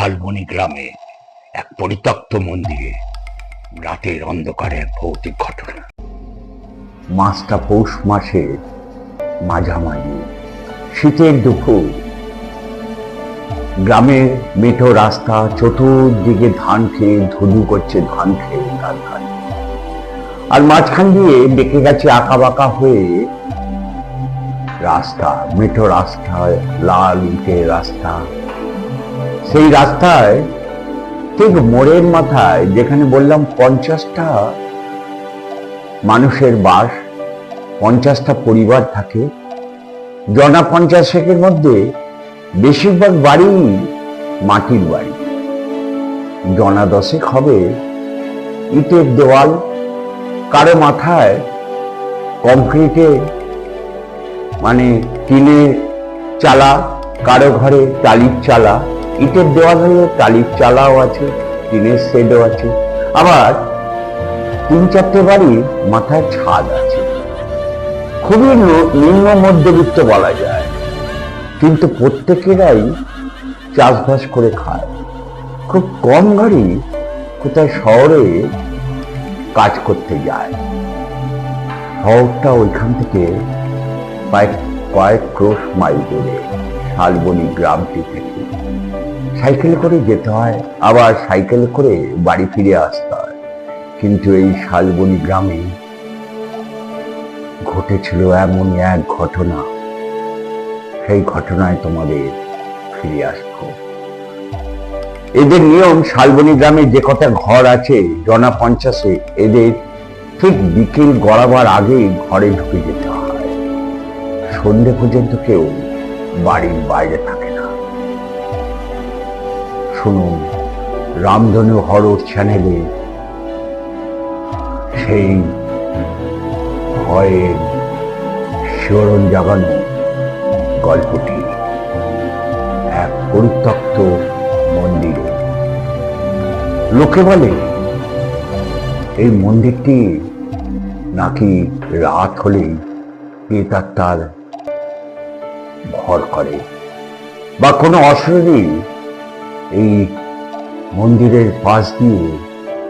শালবনি গ্রামে এক পরিত্যক্ত মন্দিরে রাতের অন্ধকারে ভৌতিক ঘটনা। মাসটা পৌষ মাসের মাঝামাঝি, শীতের দুপুর। গ্রামের মেঠো রাস্তা চতুর্দিকে ধান খেয়ে ধুধু করছে ধান খেয়ে ধান ধান আর মাঝখান দিয়ে বেঁকে গেছে আঁকা বাঁকা হয়ে রাস্তা, মেঠো রাস্তা লাল ইটের রাস্তা। সেই রাস্তায়, ঠিক মোড়ের মাথায় যেখানে বললাম পঞ্চাশটা মানুষের বাস, পঞ্চাশটা পরিবার থাকে, জনা পঞ্চাশেকের মধ্যে বেশিরভাগ বাড়ি মাটির বাড়ি। জনা দশেক হবে ইটের দেওয়াল, কারও মাথায় কংক্রিটে মানে টিনের চালা, কারও ঘরে টালির চালা ইটের দেওয়াল হলে টালির চালাও আছে, টিনের শেডও আছে। আবার তিন চারটে বাড়ি মাথায় ছাদ আছে। খুবই নিম্ন মধ্যবিত্ত বলা যায়। কিন্তু প্রত্যেকেরাই চাষবাস করে খায়। খুব কম গাড়ি কোথায় শহরে কাজ করতে যায়। শহরটা ওইখান থেকে প্রায় কয়েক ক্রোশ মাইল দূরে, শালবনি গ্রামটি থেকে। সাইকেল করে যেতে হয়, আবার সাইকেল করে বাড়ি ফিরে আসতে হয়। কিন্তু এই শালবনি গ্রামে ঘটেছিল এমনই এক ঘটনা। সেই ঘটনায় তোমাদের ফিরে আসব। এদের নিয়ম, শালবনি গ্রামে যে কটা ঘর আছে, জনা পঞ্চাশে, এদের ঠিক বিকেল গড়াবার আগেই ঘরে ঢুকে যেতে হয়। সন্ধে পর্যন্ত কেউ বাড়ির বাইরে থাকে না। শুনুন, রামধনু হরর চ্যানেলে সেই ভয়ের শিহরণ জাগানো গল্পটি এক পরিত্যক্ত মন্দিরে। লোকে বলে, এই মন্দিরটি নাকি রাত হলেই প্রেতাত্মার ভর করে? বা কোনো অশরীরই এই মন্দিরের পাশ দিয়ে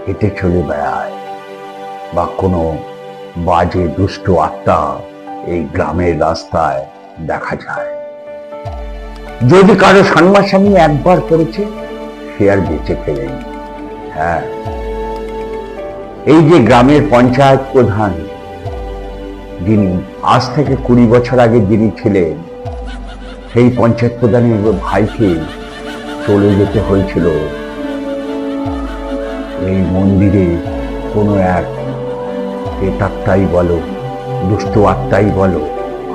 হেঁটে চলে বেড়ায়। বা কোনো বাজে, দুষ্ট আত্মা এই গ্রামের রাস্তায় দেখা যায়। যদি কারও সামনাসামনি একবার করেছে, সে আর বেঁচে ফেলেনি। হ্যাঁ এই যে গ্রামের পঞ্চায়েত প্রধান, যিনি আজ থেকে কুড়ি বছর আগে যিনি ছিলেন, সেই পঞ্চায়েত প্রধানের ভাইকে চলে যেতে হয়েছিল। এই মন্দিরে কোনো এক প্রেতাত্মাই বলো, দুষ্ট আত্মাই বলো,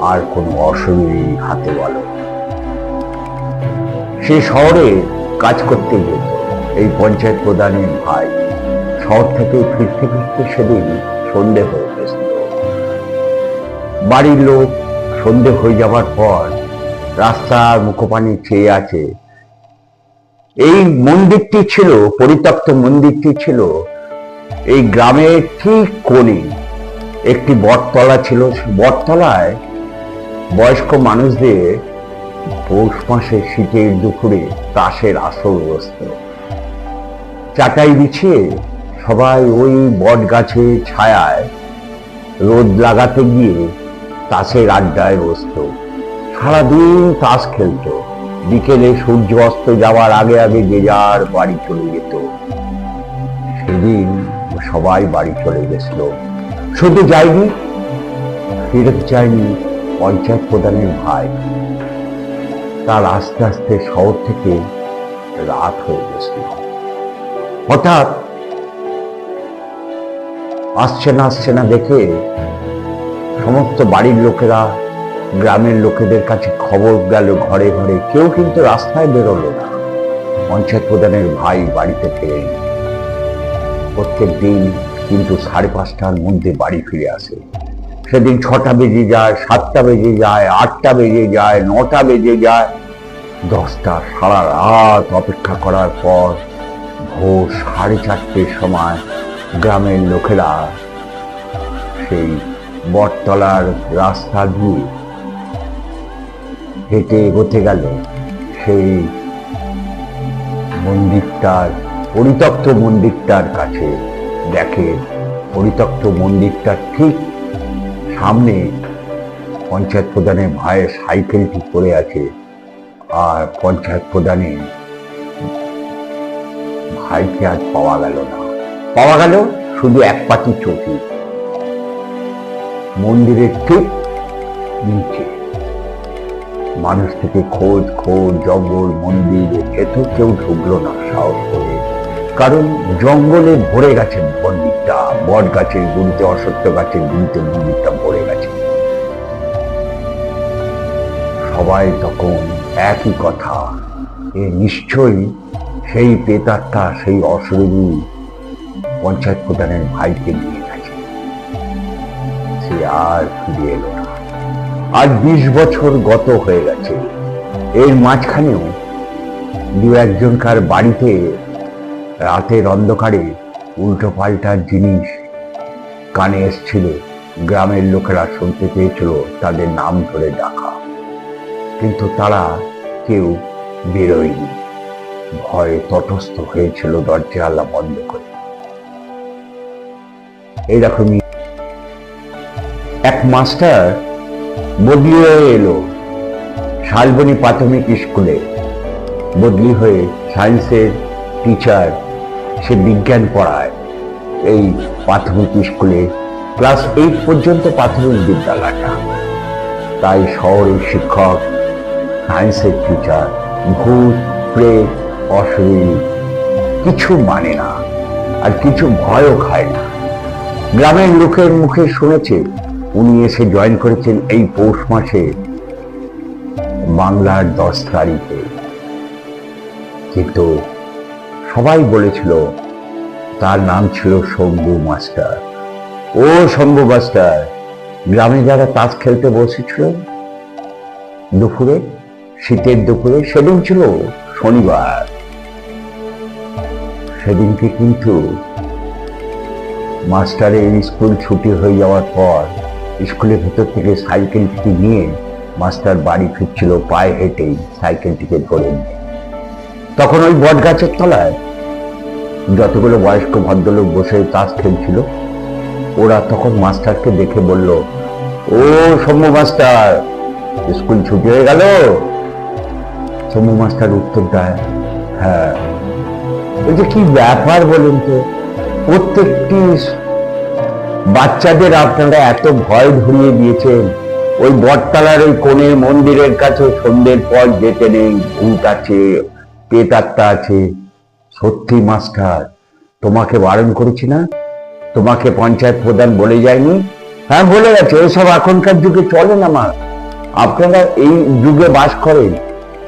আর কোনো অশরীরী হাতে বলো। সে শহরে কাজ করতে যেত এই পঞ্চায়েত প্রধানের ভাই শহর থেকে ফিরতে ফিরতে সেদিন সন্ধে হয়ে গেছিল। বাড়ির লোক সন্ধে হয়ে যাবার পর রাস্তার মুখোপানি চেয়ে আছে এই মন্দিরটি ছিল, পরিত্যক্ত মন্দিরটি ছিল, এই গ্রামের ঠিক কোণে একটি বটতলা ছিল। বটতলায় বয়স্ক মানুষদের পৌষ মাসে শীতের দুপুরে তাসের আসর বসত। চাটাই বিছিয়ে সবাই ওই বট গাছের ছায়ায় রোদ লাগাতে গিয়ে তাসের আড্ডায় বসত। সারাদিন তাস খেলতো। বিকেলে সূর্য অস্ত যাওয়ার আগে আগে যে যার বাড়ি চলে যেত। সেদিন সবাই বাড়ি চলে গেছিল। শুধু যায়নি, ফেরত যায়নি পঞ্চায়েত প্রধানের ভাই। তার আস্তে আস্তে শহর থেকে রাত হয়ে গেছিল। হঠাৎ আসছে না আসছে না দেখে সমস্ত বাড়ির লোকেরা গ্রামের লোকেদের কাছে খবর গেল ঘরে ঘরে। কেউ কিন্তু রাস্তায় বেরোলো না। পঞ্চায়েত প্রধানের ভাই বাড়িতে ফেরেন। প্রত্যেক দিন কিন্তু সাড়ে পাঁচটার মধ্যে বাড়ি ফিরে আসে। সেদিন ছটা বেজে যায়, সাতটা বেজে যায়, আটটা বেজে যায়, নটা বেজে যায়। দশটা সারা রাত অপেক্ষা করার পর ভোর সাড়ে চারটের সময় গ্রামের লোকেরা সেই বটতলার রাস্তা দিয়ে হেঁটে এগোতে গেল সেই মন্দিরটার, পরিত্যক্ত মন্দিরটার কাছে দেখে পরিত্যক্ত মন্দিরটার ঠিক সামনে পঞ্চায়েত প্রধানের ভাইয়ের সাইকেলটি পড়ে আছে আর পঞ্চায়েত প্রধানের ভাইকে আজ পাওয়া গেল না। পাওয়া গেল শুধু এক পাটি চটি। মন্দিরের ঠিক নিচে। মানুষ থেকে খোঁজ খোঁজ, জঙ্গল, মন্দির এত কেউ ঢুকলো না, সাহস করে। কারণ জঙ্গলে ভরে গেছে মন্দিরটা বট গাছের গুড়িতে অসত্য গাছের গুড়িতে মন্দিরটা ভরে গেছে। সবাই তখন একই কথা, এ নিশ্চয়ই সেই পেতারটা সেই অশরীরী পঞ্চায়েত প্রধানের ভাইকে নিয়ে গেছে। সে আর ফিরে এলো আজ বিশ বছর গত হয়ে গেছে। এর মাঝখানেও দু একজনকার বাড়িতে রাতের অন্ধকারে উল্টো পাল্টা জিনিস কানে এসছিল। গ্রামের লোকেরা শুনতে পেয়েছিল তাদের নাম ধরে ডাকা। কিন্তু তারা কেউ বেরোয়নি। ভয়ে তটস্থ হয়েছিল দরজা বন্ধ করে। এইরকমই এক মাস্টার বদলি হয়ে এলো। শালবনী প্রাথমিক স্কুলে। বদলি হয়ে সায়েন্সের টিচার, সে বিজ্ঞান পড়ায়। এই প্রাথমিক স্কুলে ক্লাস এইট পর্যন্ত প্রাথমিক বিদ্যালয়টা তাই শহরের শিক্ষক, সায়েন্সের টিচার, ভূত, প্রেত অশরীর কিছু মানে না, আর কিছু ভয়ও খায় না। গ্রামের লোকের মুখে শুনেছে উনি এসে জয়েন করেছেন এই পৌষ মাসে বাংলার দশ তারিখে। কিন্তু সবাই বলেছিল, তার নাম ছিল শম্ভু মাস্টার। ও শম্ভু মাস্টার, গ্রামে যারা তাস খেলতে বসেছিল, দুপুরে, শীতের দুপুরে, সেদিন ছিল শনিবার। সেদিনকে কিন্তু মাস্টারের স্কুল ছুটি হয়ে যাওয়ার পর স্কুলের ভেতর থেকে সাইকেলটি নিয়ে মাস্টার বাড়ি ফিরছিল পায়ে হেঁটেই সাইকেলটিকে ধরে তখন ওই বট গাছের তলায় যতগুলো বয়স্ক ভদ্রলোক বসে তাস খেলছিল, ওরা তখন মাস্টারকে দেখে বলল, ও সৌম্য মাস্টার, স্কুল ছুটি হয়ে গেল? সৌম্য মাস্টার উত্তর দেয় হ্যাঁ। ওই যে কি ব্যাপার বলুন তো? প্রত্যেকটি বাচ্চাদের আপনারা এত ভয় ধরিয়ে দিয়েছেন। ওই বটতলার ওই কোণের মন্দিরের কাছে সন্ধ্যের পর যেতে নেই, ভূত আছে পেতাত্তা আছে। সত্যি, মাস্টার, তোমাকে বারণ করেছি না? তোমাকে পঞ্চায়েত প্রধান বলে যায়নি? হ্যাঁ বলে গেছে ওসব এখনকার যুগে চলে না, মা। আপনারা এই যুগে বাস করেন।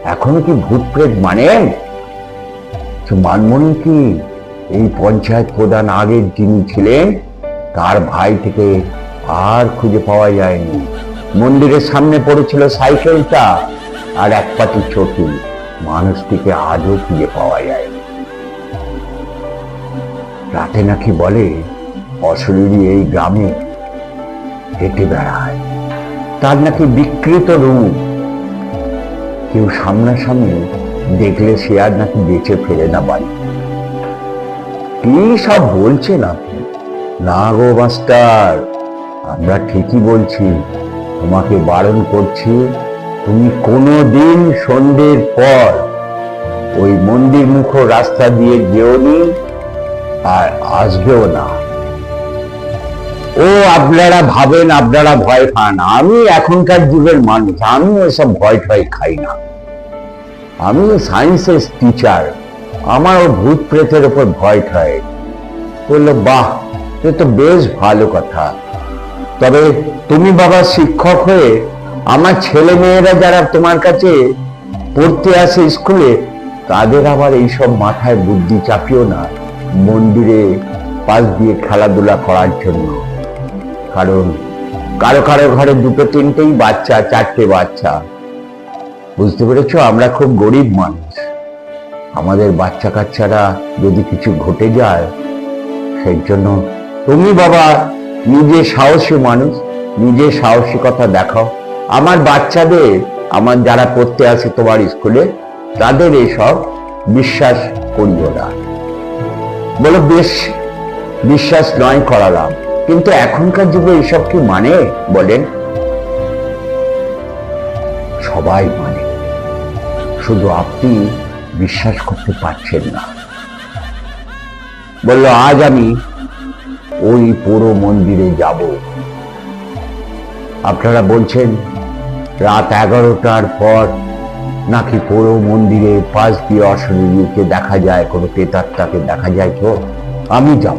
এখনও কি ভূত প্রেত মানেন? মানমনি কি এই পঞ্চায়েত প্রধান আগের যিনি ছিলেন তার ভাই থেকে আর খুঁজে পাওয়া যায়নি। মন্দিরের সামনে পড়েছিল সাইকেলটা আর এক পাটি চটি। মানুষটিকে আজও খুঁজে পাওয়া যায়নি। রাতে নাকি বলে, অশরীরী এই গ্রামে হেঁটে বেড়ায়। তার নাকি বিকৃত রূপ। কেউ সামনাসামনি দেখলে সে আর নাকি বেঁচে ফেরে না বাড়ি কি সব বলছেন আপনি? না গো মাস্টার, আমরা ঠিকই বলছি, তোমাকে বারণ করছি, তুমি কোনো দিন সন্ধ্যের পর ওই মন্দির মুখ রাস্তা দিয়ে যেওনি আর আসবেও না। ও, আপনারা ভাবেন, আপনারা ভয় পান আমি এখনকার যুগের মানুষ, আমি এসব ভয় টয় খাই না। আমি সায়েন্সের টিচার আমার ভূত প্রেতের ওপর ভয় খায় বলল, বাহ তো বেশ ভালো কথা। তবে তুমি বাবা শিক্ষক হয়ে আমার ছেলে মেয়েরা যারা তোমার কাছে পড়তে আসে স্কুলে, তাদের আবার এইসব মাথায় বুদ্ধি চাপিও না মন্দিরে পাশ দিয়ে খেলাধুলা করার জন্য। কারণ কারও কারও ঘরে দুটো তিনটেই বাচ্চা, চারটে বাচ্চা। বুঝতে পেরেছ? আমরা খুব গরিব মানুষ। আমাদের বাচ্চা কাচ্চারা যদি কিছু ঘটে যায়, সেই জন্য তুমি বাবা নিজে সাহসী মানুষ, নিজে সাহসিকতা দেখাও। আমার বাচ্চাদের, আমার যারা পড়তে আসে তোমার স্কুলে, তাদের এসব বিশ্বাস করিও না। বলো, বেশ, বিশ্বাস নয় করালাম কিন্তু এখনকার যুগে এসব কি মানে বলেন? সবাই মানে। শুধু আপনি বিশ্বাস করতে পারছেন না। বলল, আজ আমি ওই পুরো মন্দিরে যাব। আপনারা বলছেন, রাত এগারোটার পর নাকি পুরো মন্দিরে পাশ দিয়ে অশরীরকে দেখা যায়, কোনো প্রেতাত্মাকে দেখা যায় তো? আমি যাব।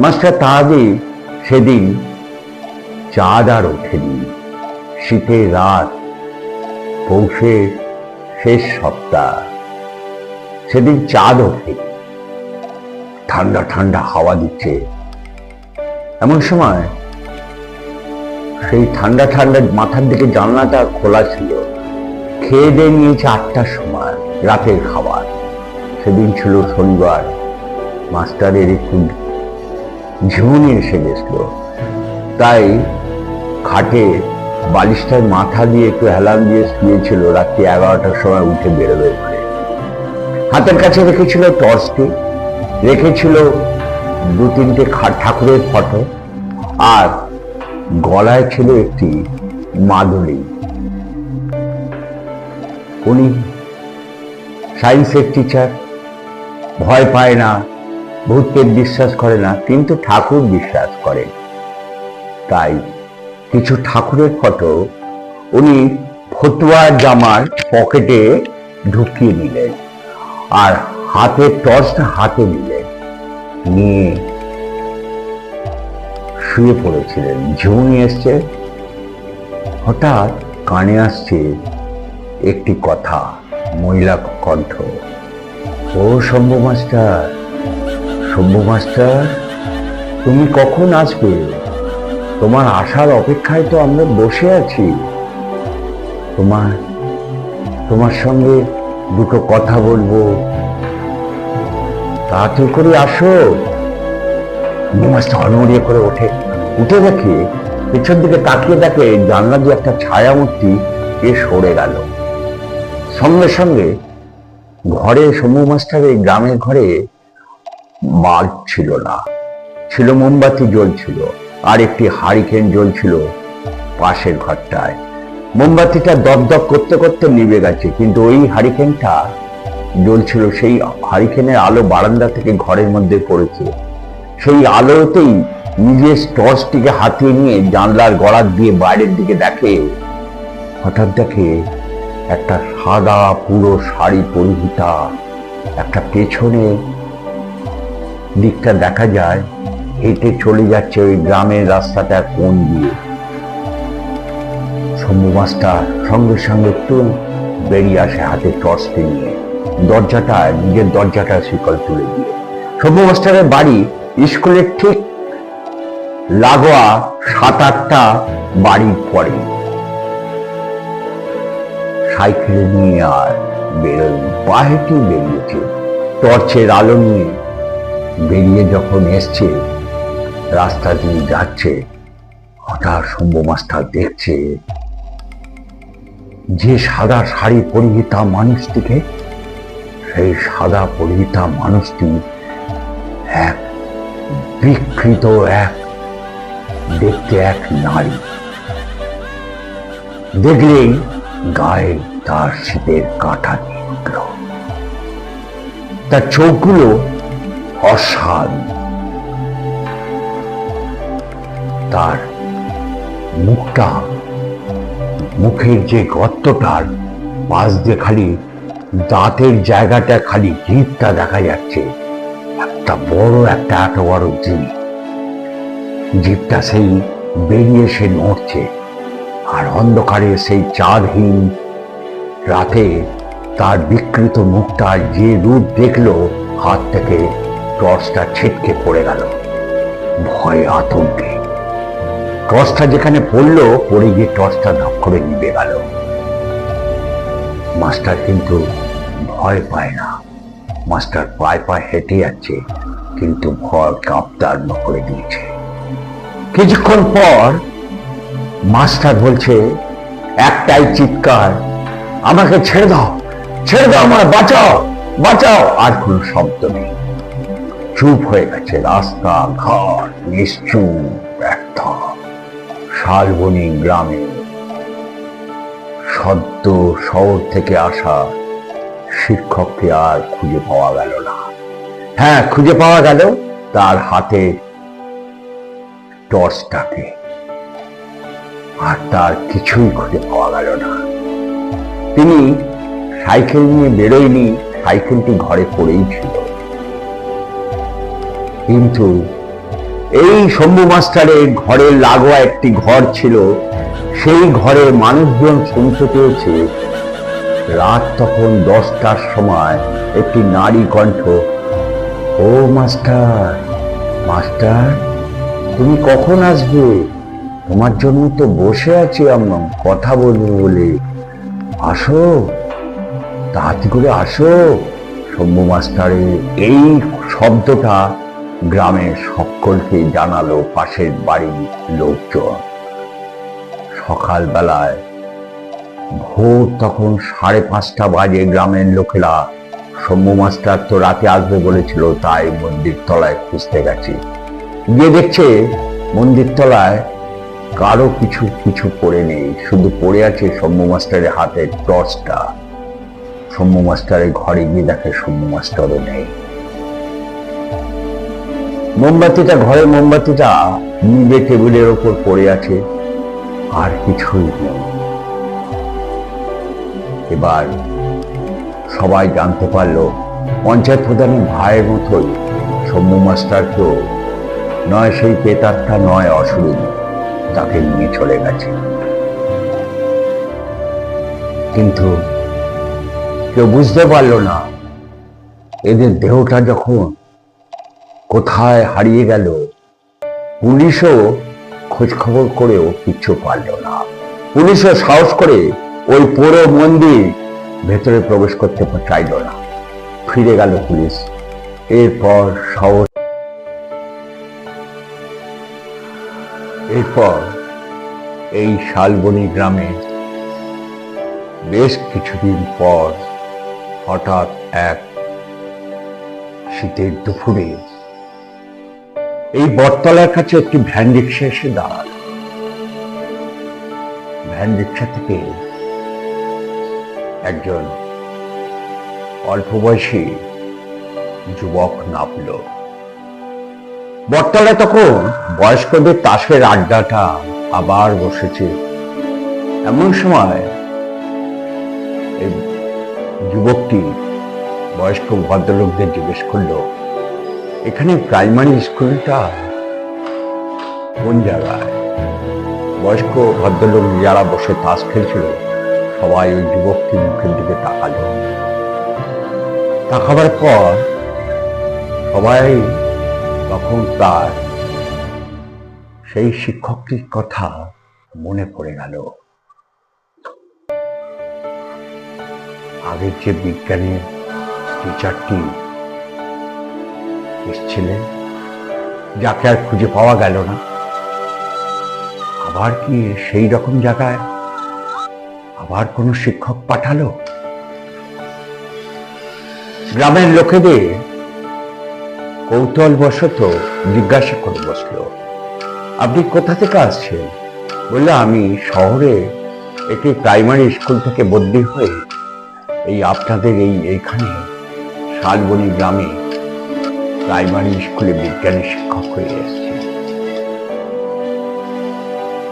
মাস্টার তাহাদি সেদিন চাঁদ আর ওঠেনি। শীতের রাত, পৌষের শেষ সপ্তাহ। সেদিন চাঁদ ওঠে ঠান্ডা ঠান্ডা হাওয়া দিচ্ছে। এমন সময় সেই ঠান্ডা ঠান্ডা মাথার দিকে জানলাটা খোলা ছিল। খেয়ে দিয়ে নিয়েছে আটটার সময়, রাতের খাবার। সেদিন ছিল শনিবার। মাস্টারের একটু ঝিমুনি এসে গেছিল। তাই খাটে বালিশটায় মাথা দিয়ে একটু হেলান দিয়ে শুয়েছিল। রাত্রি এগারোটার সময় উঠে বেরোবে হাতের কাছে রেখেছিল টর্চটি। রেখেছিল দু তিনটে ঠাকুরের ফটো আর গলায় ছিল একটি মাদুলি উনি সায়েন্সের টিচার, ভয় পায় না ভূতকে বিশ্বাস করে না, কিন্তু ঠাকুর বিশ্বাস করেন। তাই কিছু ঠাকুরের ফটো উনি ফতুয়া জামার পকেটে ঢুকিয়ে নিলেন আর হাতে টর্চটা হাতে নিলেন। নিয়ে শুয়ে পড়েছিলেন। ঝুমনি এসছে। হঠাৎ কানে আসছে একটি কথা, মহিলা কণ্ঠ। ও শম্ভু মাস্টার শম্ভু মাস্টার, তুমি কখন আসবে? তোমার আসার অপেক্ষায় তো আমরা বসে আছি। তোমার তোমার সঙ্গে দুটো কথা বলব। তাড়াতাড়ি করে আসো। মাস্টার হনমরিয়ে করে ওঠে। উঠে দেখে পেছন দিকে তাকিয়ে দেখে জানলা দিয়ে একটা ছায়ামূর্তি এ সরে গেল। সঙ্গে সঙ্গে ঘরে শম্ভু মাস্টারের গ্রামের ঘরে বাল্ব ছিল না। ছিল মোমবাতি জ্বলছিল আর একটি হারিকেন জ্বলছিল পাশের ঘরটায়। মোমবাতিটা দপদপ করতে করতে নিভে গেছে, কিন্তু ওই হারিকেনটা জ্বলছিল, সেই হারিকেনের আলো বারান্দা থেকে ঘরের মধ্যে পড়েছে সেই আলোতেই নিজের টর্চটিকে হাতিয়ে নিয়ে জানলার গড়ার দিয়ে বাইরের দিকে দেখে, হঠাৎ দেখে একটা সাদা পুরো শাড়ি পরিহিতা, একটা পেছনে দিকটা দেখা যায়, হেঁটে চলে যাচ্ছে ওই গ্রামের রাস্তাটা কোন দিয়ে। শম্ভু মাস্টার সঙ্গে সঙ্গে একটু বেরিয়ে আসে হাতে টর্চটি নিয়ে। দরজাটা, নিজের দরজাটা শিকল তুলে দিয়ে। শম্ভু মাস্টারের বাড়ি স্কুলের ঠিক লাগোয়া সাত আটটা বাড়ি পরে সাইকেলে নিয়ে আর বেরোয় বাহেটি বেরিয়েছে। টর্চের আলো নিয়ে বেরিয়ে যখন এসছে, রাস্তা দিয়ে যাচ্ছে, হঠাৎ শম্ভু মাস্টার দেখছে যে সাদা শাড়ি পরিহিতা মানুষটিকে সেই সাদা পরিহিতা মানুষটি এক বিকৃত এক দেখতে এক নারী। দেখলেই গায়ে তার শীতের কাঁটা দিয়ে তার চোখগুলো অসাদ তার মুখটা, মুখের যে গর্তটার পাশ দিয়ে খালি দাঁতের জায়গাটা খালি জিভটা দেখা যাচ্ছে। একটা বড়, একটা এত বড় জিভ জিভটা সেই বেরিয়ে সে নড়ছে, আর অন্ধকারে সেই চাঁদহীন রাতে তার বিকৃত মুখটা যে রূপ দেখল, হাত থেকে টর্চটা ছিটকে পড়ে গেল। ভয় আতঙ্কে। টর্চটা যেখানে পড়ল, পড়ে গিয়ে টর্চটা ধপ করে নিবে গেল। মাস্টার কিন্তু ভয় পায় না। মাস্টার পায়ে পায়ে হেঁটে যাচ্ছে, কিন্তু ভয় কাঁপতে আরম্ভ করে দিয়েছে। কিছুক্ষণ পর মাস্টার বলছে, একটাই চিৎকার, আমাকে ছেড়ে দাও ছেড়ে দাও আমার বাঁচাও বাঁচাও। আর কোনো শব্দ নেই। চুপ হয়ে গেছে রাস্তা ঘাট নিশ্চুপ একটা শালবনী গ্রামে সদ্য শহর থেকে আসা শিক্ষককে আর খুঁজে পাওয়া গেল না। হ্যাঁ খুঁজে পাওয়া গেল তার হাতে টর্চটাকে। আর তার কিছুই খুঁজে পাওয়া গেল না। তিনি সাইকেল নিয়ে বেরোয়নি, সাইকেলটি ঘরে পড়েই ছিল। কিন্তু এই শম্ভু মাস্টারের ঘরের লাগোয়া একটি ঘর ছিল। সেই ঘরে মানুষজন শুনতে পেয়েছে। রাত তখন দশটার সময় একটি নারী কণ্ঠ, ও মাস্টার মাস্টার, তুমি কখন আসবে? তোমার জন্য তো বসে আছি আমরা, কথা বলব বলে। আসো, তাড়াতাড়ি করে আসো। শম্ভু মাস্টারের এই শব্দটা গ্রামের সকলকে জানালো পাশের বাড়ির লোকজন। সকালবেলায় ভোর তখন সাড়ে পাঁচটা বাজে গ্রামের লোকেরা, শম্ভু মাস্টার তো রাতে আসবে বলেছিল, তাই মন্দির তলায় খুঁজতে গেছে। গিয়ে দেখছে মন্দির তলায় কারও কিছু কিছু পড়ে নেই। শুধু পড়ে আছে শম্ভু মাস্টারের হাতের টর্চটা। শম্ভু মাস্টারের ঘরে গিয়ে দেখে শম্ভু মাস্টারও নেই। মোমবাতিটা ঘরে মোমবাতিটা নিবে টেবিলের ওপর পড়ে আছে, আর কিছুই নেই। এবার সবাই জানতে পারল, পঞ্চায়েত প্রধানের ভাইয়ের মতোই সৌম্য মাস্টারকেও নয়, সেই পেতারটা নয়, অসুবিধা তাকে নিয়ে চলে গেছে। কিন্তু কেউ বুঝতে পারল না, এদের দেহটা যখন কোথায় হারিয়ে গেল? পুলিশও খোঁজ খবর করেও কিচ্ছু পারল না। পুলিশও সাহস করে ওই পুরো মন্দির ভেতরে প্রবেশ করতে চাইল না। ফিরে গেল পুলিশ। এরপর শহর এরপর এই শালবনি গ্রামে বেশ কিছুদিন পর হঠাৎ এক শীতের দুপুরে এই বটতলার কাছে একটি ভ্যান রিক্সা এসে দাঁড়াল। ভ্যান রিক্সা থেকে একজন অল্প বয়সী যুবক নামল। বটতলায় তখন বয়স্কদের তাসের আড্ডাটা আবার বসেছে। এমন সময় এই যুবকটি বয়স্ক ভদ্রলোকদের জিজ্ঞেস করল এখানে প্রাইমারি স্কুলটা কোন জায়গায়? বয়স্ক ভদ্রলোক যারা বসে তাস খেলছিল, সবাই ওই যুবকটির মুখের দিকে তাকালো। তাকাবার পর সবাই তখন তার সেই শিক্ষকটির কথা মনে পড়ে গেল। আগের যে বিজ্ঞানের টিচারটি এসছিলেন, যাকে আর খুঁজে পাওয়া গেল না। আবার কি সেই রকম জায়গায় আবার কোনো শিক্ষক পাঠালো? গ্রামের লোকেদের কৌতূহল বশত জিজ্ঞাসা করে বসল, আপনি কোথা থেকে আসছেন? বললে আমি শহরে একটি প্রাইমারি স্কুল থেকে বদলি হয়ে এই আপনাদের এই এইখানে শালবনি গ্রামে প্রাইমারি স্কুলে বিজ্ঞানের শিক্ষক হয়ে এসেছি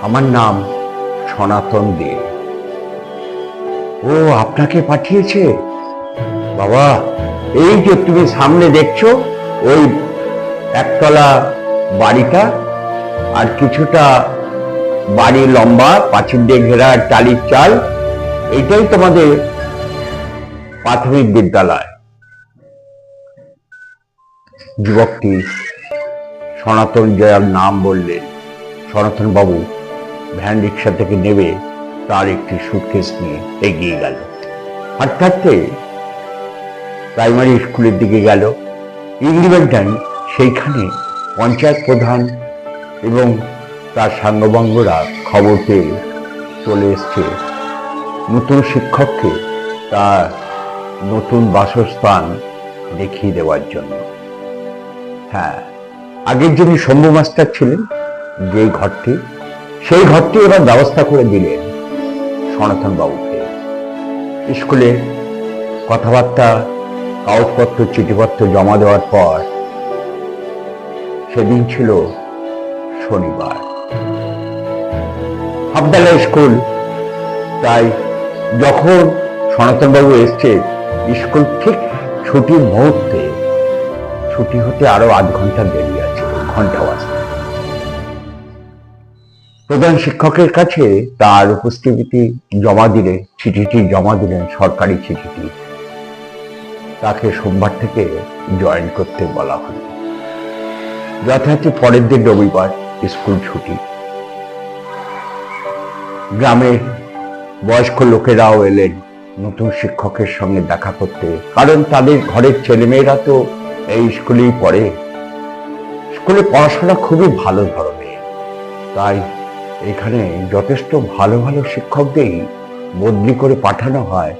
আমার নাম সনাতন দে। ও আপনাকে পাঠিয়েছে? বাবা, এই যে তুমি সামনে দেখছ, ওই একতলা বাড়িটা আর কিছুটা বাড়ি লম্বা, পাঁচিল দিয়ে ঘেরা টালির চাল এটাই তোমাদের প্রাথমিক বিদ্যালয়। যুবকটি সনাতন জয়ার নাম বললে সনাতন বাবু ভ্যান রিক্সা থেকে নেবে তার একটি সুটকেস নিয়ে এগিয়ে গেল। হাঁটতে প্রাইমারি স্কুলের দিকে গেল। ইংলিমেন্টান সেইখানে পঞ্চায়েত প্রধান এবং তার সাঙ্গবঙ্গরা খবর পেয়ে চলে এসছে। নতুন শিক্ষককে তার নতুন বাসস্থান দেখিয়ে দেওয়ার জন্য। হ্যাঁ আগের যিনি শম্ভু মাস্টার ছিলেন, যেই ঘরটি, সেই ঘরটি এবার ব্যবস্থা করে দিলেন সনাতন বাবুকে। স্কুলে কথাবার্তা, কাগজপত্র, চিঠিপত্র জমা দেওয়ার পর সেদিন ছিল শনিবার। হাফবেলা স্কুল তাই যখন সনাতনবাবু এসছে, স্কুল ঠিক ছুটির মুহূর্তে ছুটি হতে আরও আধ ঘণ্টা দেরি আছে ঘণ্টা বাজতে প্রধান শিক্ষকের কাছে তার উপস্থিতি জমা দিলে, চিঠিটি জমা দিলেন সরকারি চিঠিটি। তাকে সোমবার থেকে জয়েন করতে বলা হলো। যথারীতি পরের দিন রবিবার স্কুল ছুটি। গ্রামের বয়স্ক লোকেরাও এলেন নতুন শিক্ষকের সঙ্গে দেখা করতে, কারণ তাদের ঘরের ছেলেমেয়েরা তো এই স্কুলেই পড়ে। স্কুলে পড়াশোনা খুবই ভালো ধরনের। তাই এখানে যথেষ্ট ভালো ভালো শিক্ষকদেরই বদলি করে পাঠানো হয়,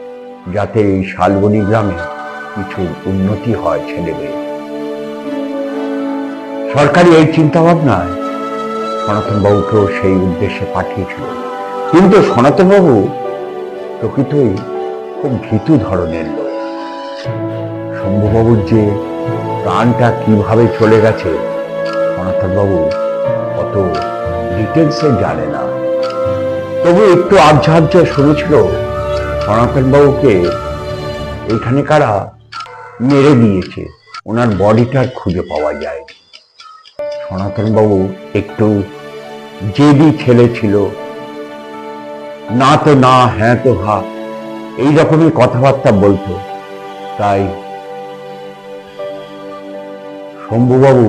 যাতে এই শালবনি গ্রামে কিছু উন্নতি হয় ছেলেমেয়ে সরকারি এই চিন্তা ভাবনায় সনাতনবাবুকেও সেই উদ্দেশ্যে পাঠিয়েছিল। কিন্তু সনাতনবাবু প্রকৃতই খুব ভীতু ধরনের লোক। শম্ভুবাবুর যে প্রাণটা কীভাবে চলে গেছে? সনাতনবাবু অত ডিটেলসে জানে না। তবু একটু আবঝাবঝা শুনেছিল সনাতনবাবুকে এখানে কারা মেরে দিয়েছে? ওনার বডিটার খুঁজে পাওয়া যায়। সনাতনবাবু একটু জেদি ছেলে ছিল। না তো না হ্যাঁ তো হা এই রকমই কথাবার্তা বলতো। তাই শম্ভুবাবু,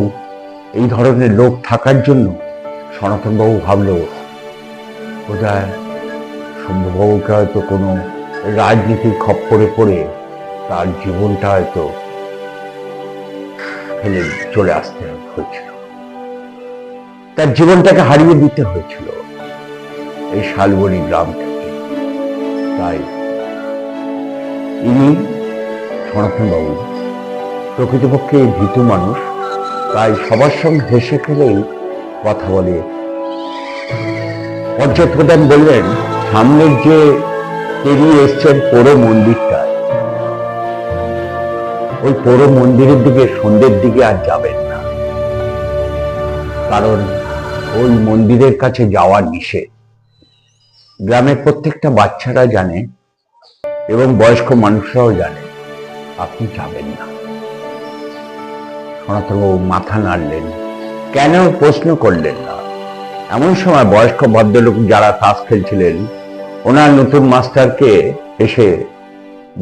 এই ধরনের লোক থাকার জন্য সনাতনবাবু ভাবল বোধহয় শম্ভুবাবুকে হয়তো কোনো রাজনীতির খপ্পরে পড়ে তার জীবনটা হয়তো ফেলে চলে আসতে হয়েছিল। তার জীবনটাকে হারিয়ে দিতে হয়েছিল এই শালবনি গ্রাম থেকে। তাই ইনি সনাতনবাবু, প্রকৃতপক্ষে ভীতু মানুষ তাই সবার সঙ্গে হেসে খেলেই কথা বলে। পঞ্চায়েত প্রধান বললেন, সামনের যে পেরিয়ে এসছেন পোড়ো মন্দিরটা ওই পোড়ো মন্দিরের দিকে, সন্ধ্যের দিকে আর যাবেন না। কারণ ওই মন্দিরের কাছে যাওয়া নিষেধ। গ্রামের প্রত্যেকটা বাচ্চারা জানে এবং বয়স্ক মানুষরাও জানে, আপনি যাবেন না। সনাতনবাবু মাথা নাড়লেন। কেন প্রশ্ন করলেন না? এমন সময় বয়স্ক ভদ্রলোক যারা তাস খেলছিলেন, ওনার নতুন মাস্টারকে এসে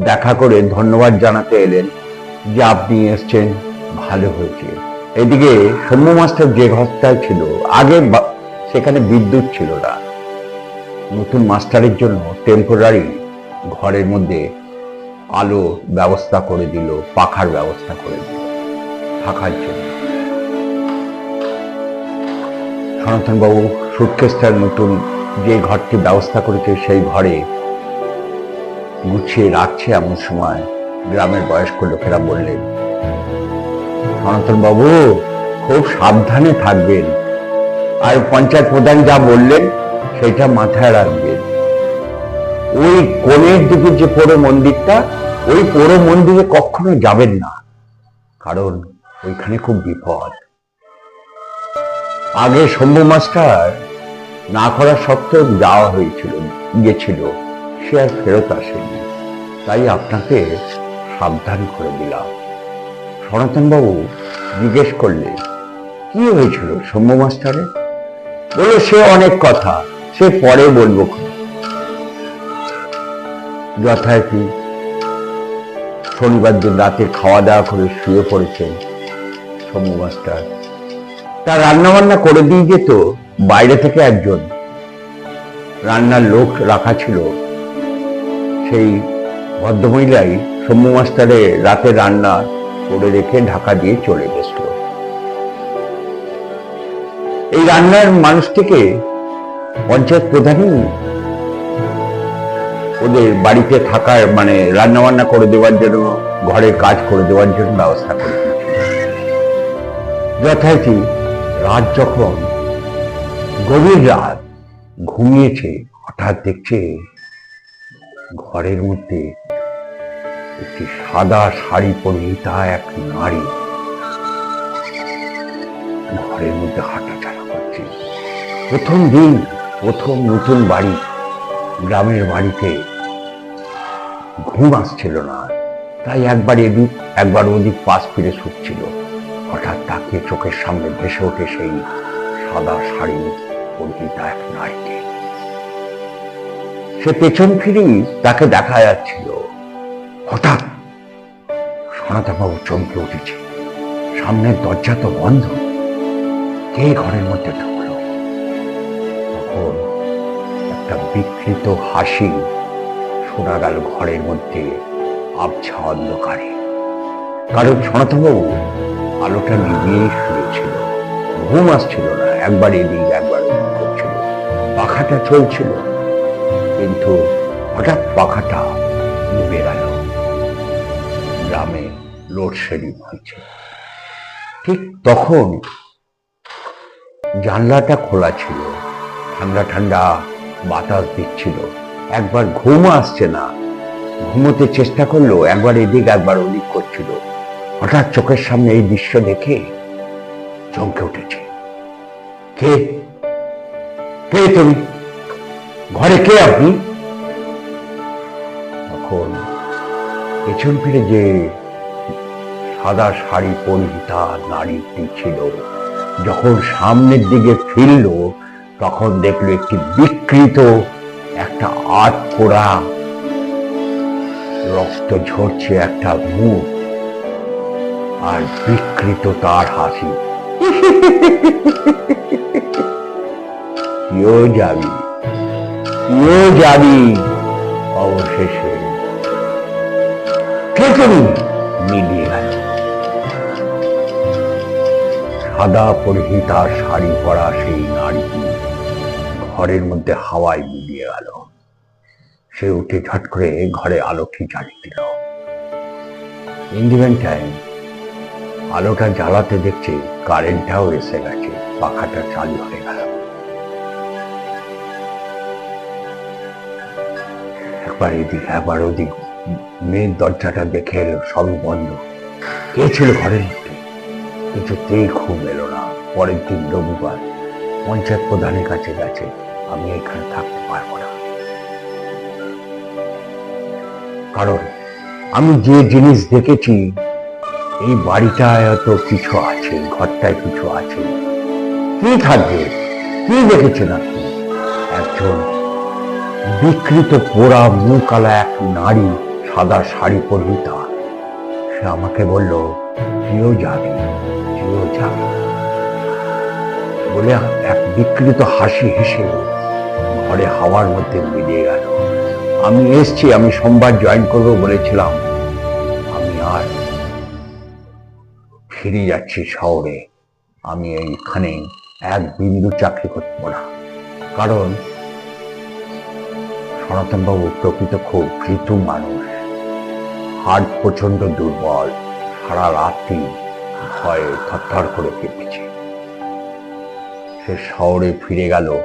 দেখা করে ধন্যবাদ জানাতে এলেন যে আপনি এসছেন, ভালো হয়েছে। এদিকে সৌম্য মাস্টার যে ঘরটায় ছিল, আগে সেখানে বিদ্যুৎ ছিল না। নতুন মাস্টারের জন্য টেম্পোরারি ঘরের মধ্যে আলো ব্যবস্থা করে দিল, পাখার ব্যবস্থা করে দিল। থাকার জন্য সনাতনবাবু সুটকেসটার নতুন যে ঘরটি ব্যবস্থা করেছে সেই ঘরে গুছিয়ে রাখছে এমন সময় গ্রামের বয়স্ক লোকেরা বললেন সনাতন বাবু খুব সাবধানে থাকবেন। আর পঞ্চায়েত প্রধান যা বললেন, সেটা মাথায় রাখবেন। ওই কোণের দিকে যে পোড়ো মন্দিরটা, ওই পোড়ো মন্দিরে কখনো যাবেন না। কারণ ওইখানে খুব বিপদ। আগে শম্ভু মাস্টার না করা সত্ত্বেও যাওয়া হয়েছিল, গেছিল। সে আর ফেরত আসেনি। তাই আপনাকে সাবধান করে দিলাম। সনাতনবাবু জিজ্ঞেস করলে কি হয়েছিল শম্ভু মাস্টারে বলে সে অনেক কথা, সে পরে বলব যথারীতি শনিবার দিন রাতে খাওয়া দাওয়া করে শুয়ে পড়েছেন। শম্ভু মাস্টার তার রান্না বান্না করে দিয়ে যেত বাইরে থেকে একজন। রান্নার লোক রাখা ছিল। সেই ভদ্রমহিলাই সৌম্য মাস্টারে রাতে রান্না করে রেখে ঢাকা দিয়ে চলে গেছিল। এই রান্নার মানুষটিকে পঞ্চায়েত প্রধানই ওদের বাড়িতে থাকার মানে রান্না বান্না করে দেওয়ার জন্য, ঘরের কাজ করে দেওয়ার জন্য ব্যবস্থা করে যথারীতি রাত যখন গভীর রাত ঘুমিয়েছে, হঠাৎ দেখছে ঘরের মধ্যে একটি সাদা শাড়ি পরিহিতা এক নারী ঘরের মধ্যে হাঁটাচলা করছে। প্রথম দিন, প্রথম নতুন বাড়ি, গ্রামের বাড়িতে ঘুম আসছিল না। তাই একবার এদিক, একবার ওদিক পাশ ফিরে শুচ্ছিল হঠাৎ তাকে চোখের সামনে ভেসে ওঠে সেই সাদা শাড়ি পরিহিতা এক নারীকে। সে পেছন ফিরেই তাকে দেখা যাচ্ছিল। হঠাৎ সনাতনবাবু চমকে উঠেছে। সামনের দরজা তো বন্ধ। কে ঘরের মধ্যে ঢুকলো? তখন একটা বিকৃত হাসি শোনা গেল ঘরের মধ্যে আবছা অন্ধকারে। কারণ সনাতনবাবু আলোটা নিভিয়ে শুয়েছিল ঘুম আসছিল না, একবার এদিক, একবার করছিল। পাখাটা চলছিল, কিন্তু হঠাৎ পাখাটা নিভে গেল। গ্রামে লোডশেডিং হয়েছে। ঠিক তখন জানলাটা খোলা ছিল। ঠান্ডা ঠান্ডা বাতাস দিচ্ছিল। একবার ঘুম আসছে না। ঘুমোতে চেষ্টা করল, একবার এদিক, একবার ওদিক করছিল। হঠাৎ চোখের সামনে এই দৃশ্য দেখে চমকে উঠেছে। কে? কে তুমি? ঘরে কে আপনি? তখন পেছন ফিরে যে সাদা শাড়ি পরিহিতা নারীটি ছিল, যখন সামনের দিকে ফিরল, তখন দেখল একটি বিকৃত একটা আট পোড়া রক্ত ঝরছে একটা মুখ। আর বিকৃত তার হাসি। কেউ যাবি কেউ যাবি অবশেষে। কে মিলিয়ে গেল। সাদা পরিহিতা শাড়ি পরা সেই নারীটি ঘরের মধ্যে হাওয়ায় মিলিয়ে গেল। সে উঠে ঝট করে ঘরে আলোটি জ্বালিয়ে দিল ইন্ডিপেন্ড টাইম আলোটা জ্বালাতে দেখছে কারেন্টটাও এসে গেছে, পাখাটা চালু হয়ে গেল। একবার এদিক, একবার ওদিক মেয়ের দরজাটা দেখে এলো সবই বন্ধ। কে ছিল ঘরের মধ্যে? কিছুতেই ঘুম এলো না। পরের দিন রবিবার, পঞ্চায়েত প্রধানের কাছে গেছে, আমি এখানে থাকতে পারব না। কারণ, আমি যে জিনিস দেখেছি এই বাড়িটায় হয়তো কিছু আছে, ঘরটায় কিছু আছে। কি থাকবে? কি দেখেছেন আপনি একজন বিকৃত পোড়া মুখালা এক নারী সাদা শাড়ি পরিহিতা সে আমাকে বলল কেউ যাবি, তুইও যাবি। বলে এক বিকৃত হাসি হেসে ঘরে হাওয়ার মধ্যে মিলিয়ে গেল। আমি এসছি, আমি সোমবার জয়েন করব, বলেছিলাম। ফিরে যাচ্ছি শহরে। আমি এইখানে এক বিন্দু চাকরি করব না। কারণ সনাতনবাবু প্রকৃত খুব ভীতু মানুষ। হার্ট প্রচণ্ড দুর্বল। সারা রাত্রি ভয়ে থরথর করে কেঁপেছে সে শহরে ফিরে গেল।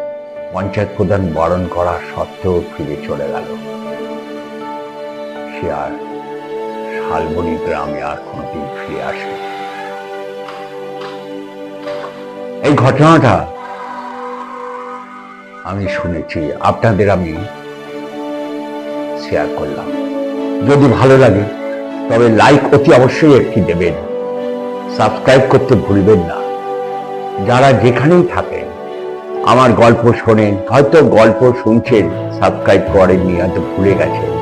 পঞ্চায়েত প্রধান বারণ করা সত্ত্বেও ফিরে চলে গেল। সে আর শালবনি গ্রামে আর কোনোদিন ফিরে আসে এই ঘটনাটা আমি শুনেছি, আপনাদের আমি শেয়ার করলাম। যদি ভালো লাগে, তবে লাইক অতি অবশ্যই একটি দেবেন। সাবস্ক্রাইব করতে ভুলবেন না। যারা যেখানেই থাকেন, আমার গল্প শোনেন, হয়তো গল্প শুনছেন সাবস্ক্রাইব করেননি হয়তো ভুলে গেছেন,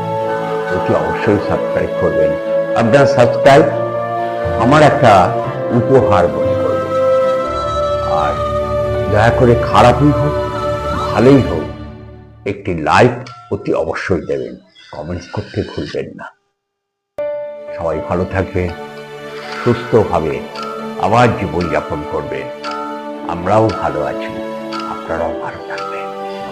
অতি অবশ্যই সাবস্ক্রাইব করবেন। আপনার সাবস্ক্রাইব আমার একটা উপহার আর দয়া করে খারাপই হোক, ভালোই হোক, একটি লাইক অতি অবশ্যই দেবেন কমেন্টস করতে ভুলবেন না। সবাই ভালো থাকবেন, সুস্থভাবে আবার জীবনযাপন করবেন। আমরাও ভালো আছি, আপনারাও ভালো থাকবেন।